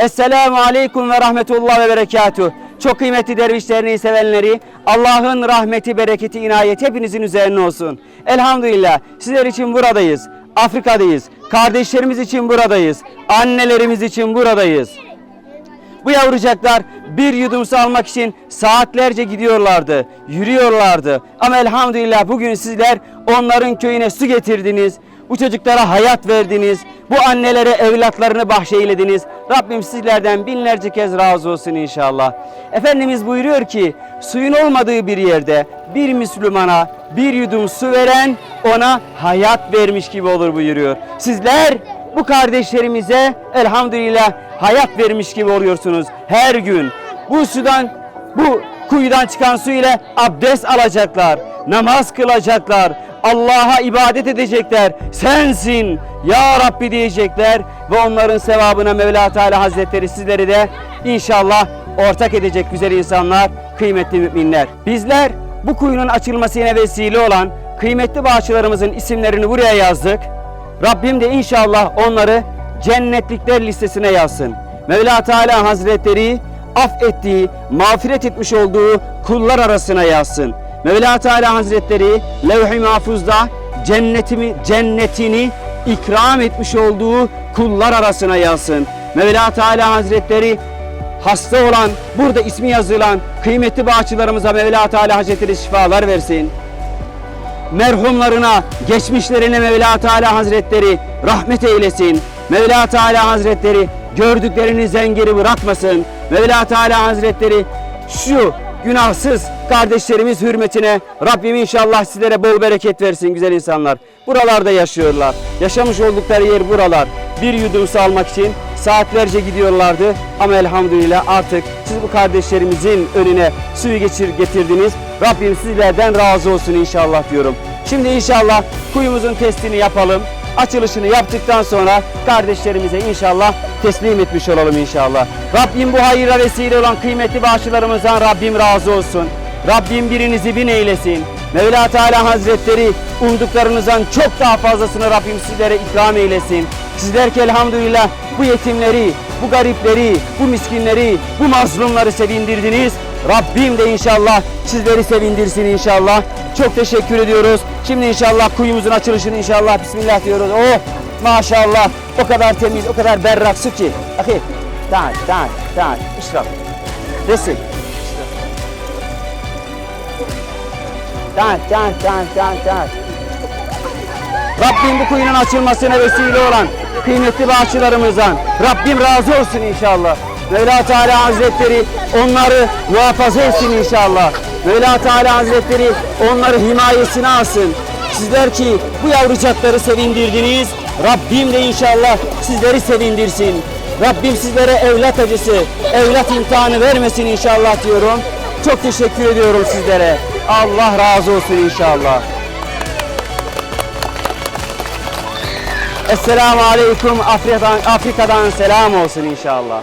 Esselamu Aleyküm ve Rahmetullah ve Berekatuh. Çok kıymetli derviş derneği sevenleri, Allah'ın rahmeti, bereketi, inayeti hepinizin üzerine olsun. Elhamdülillah sizler için buradayız. Afrika'dayız. Kardeşlerimiz için buradayız. Annelerimiz için buradayız. Bu yavrucaklar bir yudum su almak için saatlerce gidiyorlardı, yürüyorlardı. Ama elhamdülillah bugün sizler onların köyüne su getirdiniz. Bu çocuklara hayat verdiniz. Bu annelere evlatlarını bahşeylediniz. Rabbim sizlerden binlerce kez razı olsun inşallah. Efendimiz buyuruyor ki suyun olmadığı bir yerde bir Müslümana bir yudum su veren ona hayat vermiş gibi olur buyuruyor. Sizler bu kardeşlerimize elhamdülillah hayat vermiş gibi oluyorsunuz her gün. Bu sudan, bu kuyudan çıkan su ile abdest alacaklar, namaz kılacaklar, Allah'a ibadet edecekler. Sensin ya Rabbi diyecekler ve onların sevabına Mevla Teala Hazretleri sizleri de inşallah ortak edecek güzel insanlar, kıymetli müminler. Bizler bu kuyunun açılmasına vesile olan kıymetli bağışçılarımızın isimlerini buraya yazdık. Rabbim de inşallah onları cennetlikler listesine yazsın. Mevla Teala Hazretleri affettiği, mağfiret etmiş olduğu kullar arasına yazsın. Mevla Teala Hazretleri levh-i mahfuzda cennetimi, cennetini ikram etmiş olduğu kullar arasına yazsın. Mevla Teala Hazretleri hasta olan, burada ismi yazılan kıymetli bağışçılarımıza Mevla Teala Hazretleri şifalar versin merhumlarına, geçmişlerine Mevla Teala Hazretleri rahmet eylesin. Mevla Teala Hazretleri gördüklerini geri bırakmasın. Mevla Teala Hazretleri şu günahsız kardeşlerimiz hürmetine Rabbim inşallah sizlere bol bereket versin güzel insanlar. Buralarda yaşıyorlar. Yaşamış oldukları yer buralar. Bir yudum su almak için saatlerce gidiyorlardı ama elhamdülillah artık siz bu kardeşlerimizin önüne suyu geçir getirdiniz. Rabbim sizlerden razı olsun inşallah diyorum. Şimdi inşallah kuyumuzun testini yapalım. Açılışını yaptıktan sonra kardeşlerimize inşallah teslim etmiş olalım inşallah. Rabbim bu hayıra vesile olan kıymetli bağışçılarımızdan Rabbim razı olsun. Rabbim birinizi bin eylesin. Mevla Teala Hazretleri umduklarınızdan çok daha fazlasını Rabbim sizlere ikram eylesin. Sizler ki elhamdülillah bu yetimleri, bu garipleri, bu miskinleri, bu mazlumları sevindirdiniz. Rabbim de inşallah sizleri sevindirsin inşallah. Çok teşekkür ediyoruz. Şimdi inşallah kuyumuzun açılışını inşallah Bismillah diyoruz. Oh maşallah o kadar temiz, o kadar berrak su ki. Ahi, tak tak tak, işraf. Resim. Dans, dans, dans, dans, dans. Rabbim bu kuyunun açılmasına vesile olan kıymetli bağışçılarımızdan Rabbim razı olsun inşallah. Mevla Teala Hazretleri onları muhafaza etsin inşallah. Mevla Teala Hazretleri onları himayesine alsın. Sizler ki bu yavrucakları sevindirdiniz. Rabbim de inşallah sizleri sevindirsin. Rabbim sizlere evlat acısı, evlat imtihanı vermesin inşallah diyorum. Çok teşekkür ediyorum sizlere. Allah razı olsun inşallah. Esselamu Aleyküm Afrika'dan, Afrika'dan selam olsun inşallah.